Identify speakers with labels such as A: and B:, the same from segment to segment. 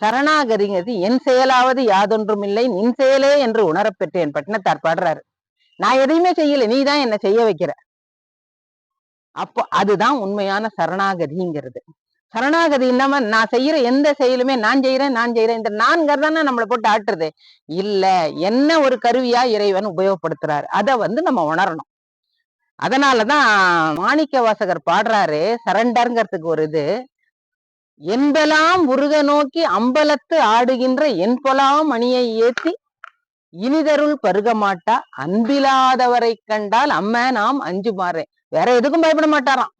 A: சரணாகரிங்கிறது என் செயலாவது யாதொன்றும் இல்லை நின் செயலே என்று உணரப்பெற்றேன் பட்டினத்தார் பாடுறாரு. நான் எதையுமே செய்யல நீ தான் என்ன செய்ய வைக்கிற. அப்போ அதுதான் உண்மையான சரணாகதிங்கிறது. சரணாகதி இல்லாம நான் செய்யற எந்த செயலுமே நான் செய்யறேன் நான் செய்யறேன் இந்த நான்கிறதானே நம்மளை போட்டு ஆட்டுறது. இல்ல என்ன ஒரு கருவியா இறைவன் உபயோகப்படுத்துறாரு அதை வந்து நம்ம உணரணும். அதனாலதான் மாணிக்க வாசகர் பாடுறாரு சரண்டர்ங்கிறதுக்கு ஒரு இது. என்பலாம் உருக நோக்கி அம்பலத்து ஆடுகின்ற என்பலாம் மணியை ஏத்தி இனிதருள் பருக மாட்டா. அன்பிலாதவரை கண்டால் அம்ம நாம் அஞ்சு மாறேன் வேற எதுக்கும் பயப்பட மாட்டாராம்.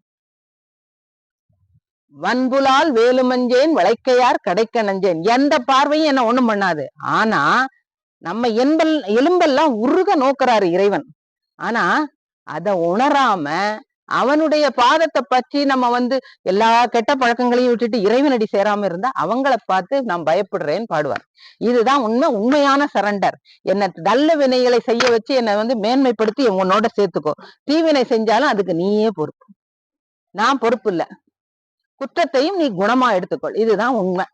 A: வன்புலால் வேலுமஞ்சேன் வளைக்கையார் கடைக்க நஞ்சேன். எந்த பார்வையும் என்ன ஒண்ணும் பண்ணாது. ஆனா நம்ம என்பல் எலும்பெல்லாம் உருக நோக்குறாரு இறைவன். ஆனா அத உணராம அவனுடைய பாதத்தை பற்றி நம்ம வந்து எல்லா கெட்ட பழக்கங்களையும் விட்டுட்டு இறைவனடி சேராம இருந்தா அவங்கள பார்த்து நான் பயப்படுறேன்னு பாடுவார். இதுதான் உண்மை உண்மையான சரண்டர் என்ன நல்ல வினைகளை செய்ய வச்சு என்னை வந்து மேன்மைப்படுத்தி உன்னோட சேர்த்துக்கோ. தீவினை செஞ்சாலும் அதுக்கு நீயே பொறுப்பு. நான் பொறுப்பு இல்ல. குற்றத்தையும் நீ குணமா எடுத்துக்கொள். இதுதான் உண்மை.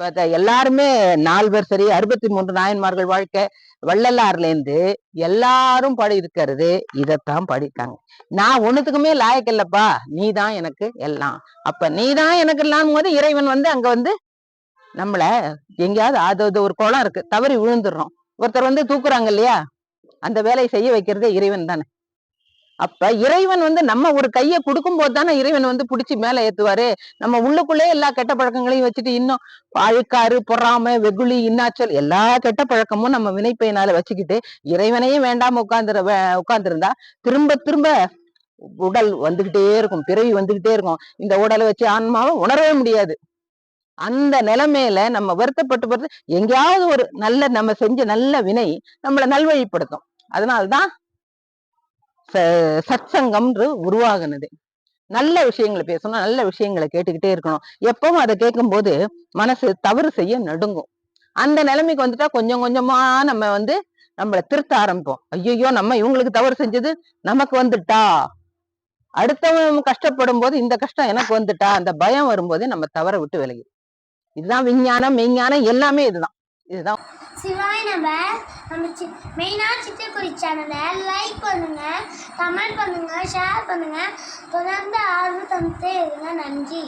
A: எல்லாருமே நால்வர் சரி அறுபத்தி மூன்று நாயன்மார்கள் வாழ்க்கை வள்ளலார்ல இருந்து எல்லாரும் பாடி இருக்கிறது இதைத்தான் பாடிட்டாங்க நான் ஒண்ணுத்துக்குமே லாயக்கு இல்லப்பா நீ தான் எனக்கு எல்லாம். அப்ப நீ தான் எனக்கு எல்லாம் போது இறைவன் வந்து அங்க வந்து நம்மள எங்கேயாவது அது ஒரு குளம் இருக்கு தவறி விழுந்துடுறோம். ஒருத்தர் வந்து தூக்குறாங்க இல்லையா? அந்த வேலையை செய்ய வைக்கிறதே இறைவன் தானே. அப்ப இறைவன் வந்து நம்ம ஒரு கையை கொடுக்கும் போது தானே இறைவன் வந்து புடிச்சு மேல ஏத்துவாரு. நம்ம உள்ளுக்குள்ளே எல்லா கெட்ட பழக்கங்களையும் வச்சுட்டு இன்னும் அழுக்காறு பொறாம வெகுளி இன்னாச்சல் எல்லா கெட்ட பழக்கமும் நம்ம வினைப்பையினால வச்சுக்கிட்டு இறைவனையும் வேண்டாம உட்கார்ந்துரு உட்கார்ந்துருந்தா திரும்ப திரும்ப உடல் வந்துகிட்டே இருக்கும். பிறவி வந்துகிட்டே இருக்கும். இந்த உடலை வச்சு ஆன்மாவை உணரவே முடியாது. அந்த நிலைமையில நம்ம வருத்தப்பட்டு வருது எங்கேயாவது ஒரு நல்ல நம்ம செஞ்ச நல்ல வினை நம்மளை நல்வழிப்படுத்தும். அதனால்தான் சத்சங்கம்ன்று உருவாகுனது. நல்ல விஷயங்களை பேசணும் நல்ல விஷயங்களை கேட்டுக்கிட்டே இருக்கணும். எப்பவும் அதை கேட்கும்போது மனசு தவறு செய்ய நடுங்கும். அந்த நிலைமைக்கு வந்துட்டா கொஞ்சம் கொஞ்சமா நம்ம வந்து நம்மள திருத்த ஆரம்பிப்போம். ஐயோ நம்ம இவங்களுக்கு தவறு செஞ்சது நமக்கு வந்துட்டா? அடுத்தவன் கஷ்டப்படும் போது இந்த கஷ்டம் எனக்கு வந்துட்டா? அந்த பயம் வரும்போதே நம்ம தவற விட்டு விலகி. இதுதான் விஞ்ஞானம் மெய்ஞானம் எல்லாமே இதுதான். இதுதான்.
B: சிவாய் நம்ம நம்ம சி மெயினாக சித்திரக்குறி சேனலை லைக் பண்ணுங்க கமெண்ட் பண்ணுங்க ஷேர் பண்ணுங்க. தொடர்ந்து ஆர்வம் தந்துட்டே இருங்க நன்றி.